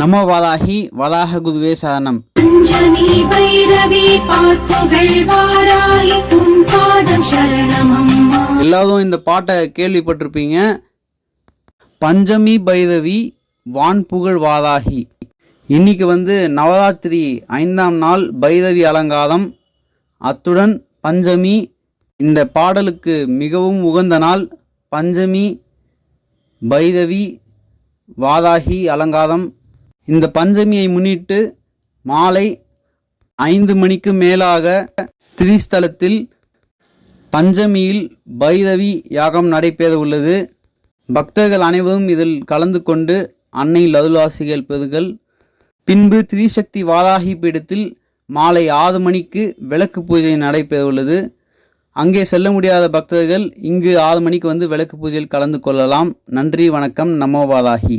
நமோ வாதாகி வதாக குதுவே சரணம். எல்லாரும் இந்த பாட்டை கேள்விப்பட்டிருப்பீங்க. பஞ்சமி பைரவி வான்புகழ் வாதாகி இன்னைக்கு வந்து நவராத்திரி ஐந்தாம் நாள் பைரவி அலங்காரம். அத்துடன் பஞ்சமி இந்த பாடலுக்கு மிகவும் உகந்த நாள் பஞ்சமி பைரவி வாதாகி அலங்காரம். இந்த பஞ்சமியை முன்னிட்டு மாலை ஐந்து மணிக்கு மேலாக திதிஸ்தலத்தில் பஞ்சமியில் பைரவி யாகம் நடைபெற உள்ளது. பக்தர்கள் அனைவரும் இதில் கலந்து கொண்டு அன்னை லதுலாசிகள் பெறுகள் பின்பு திரிசக்தி வாதாகி பீடத்தில் மாலை ஆறு மணிக்கு விளக்கு பூஜை நடைபெற உள்ளது. அங்கே செல்ல முடியாத பக்தர்கள் இங்கு ஆறு மணிக்கு வந்து விளக்கு பூஜையில் கலந்து கொள்ளலாம். நன்றி வணக்கம். நமோ வாராகி